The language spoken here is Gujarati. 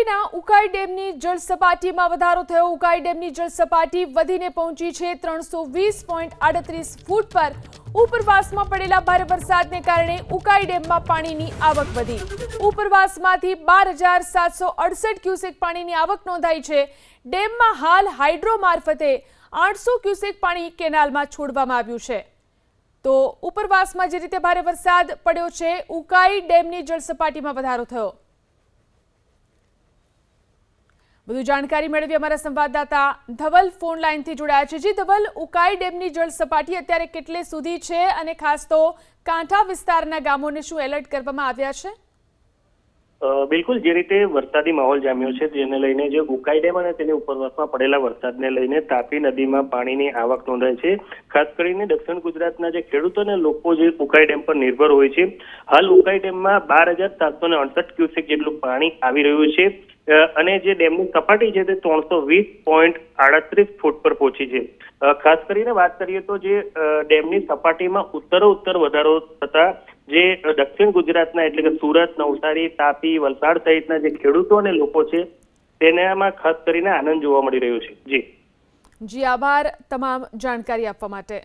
તાપીના ઉકાઈ ડેમની જળ વધારો થયો. ઉકાઈ ડેમની જળ વધીને પહોંચી છે ત્રણસો ફૂટ પર. ઉપરવાસમાં પડેલા ભારે વરસાદને કારણે ઉકાઈ ડેમમાં પાણીની આવક વધી. ઉપરવાસમાંથી બાર હજાર સાતસો અડસઠ ક્યુસેક પાણીની આવક નોંધાઈ છે. ડેમમાં હાલ હાઇડ્રો મારફતે આઠસો ક્યુસેક પાણી કેનાલમાં છોડવામાં આવ્યું છે. તો ઉપરવાસમાં જે રીતે ભારે વરસાદ પડ્યો છે, ઉકાઈ ડેમની જળ સપાટીમાં વધારો થયો. વધુ જાણકારી મેળવી અમારા સંવાદદાતા ધવલ ફોન લાઈનથી જોડાયા છે. જી ધવલ, ઉકાઈ ડેમની જળ સપાટી અત્યારે કેટલે સુધી છે અને ખાસ તો કાંઠા વિસ્તારના ગામોને શું એલર્ટ કરવામાં આવ્યા છે? બિલકુલ, જે રીતે વરસાદી માહોલ જામ્યો છે જેને લઈને જે ઉકાઈ ડેમ અને તેની ઉપરવાસમાં પડેલા વરસાદને લઈને તાપી નદીમાં પાણીની આવક નોંધાઈ છે. ખાસ કરીને દક્ષિણ ગુજરાતના જે ખેડૂતો અને લોકો જે ઉકાઈ ડેમ પર નિર્ભર હોય છે, હાલ ઉકાઈ ડેમમાં બાર હજાર સાતસો ને અડસઠ ક્યુસેક જેટલું પાણી આવી રહ્યું છે. અને જે ડેમની સપાટી છે તે ત્રણસો વીસ પોઈન્ટ આડત્રીસ ફૂટ પર પહોંચી છે. ખાસ કરીને વાત કરીએ તો જે ડેમની સપાટીમાં ઉત્તરોત્તર વધારો થતા જે દક્ષિણ ગુજરાતના એટલે કે સુરત, નવસારી, તાપી, વલસાડ સહિતના જે ખેડૂતો અને લોકો છે તેનામાં ખાસ કરીને આનંદ જોવા મળી રહ્યો છે. જી. જી, આભાર તમામ જાણકારી આપવા માટે.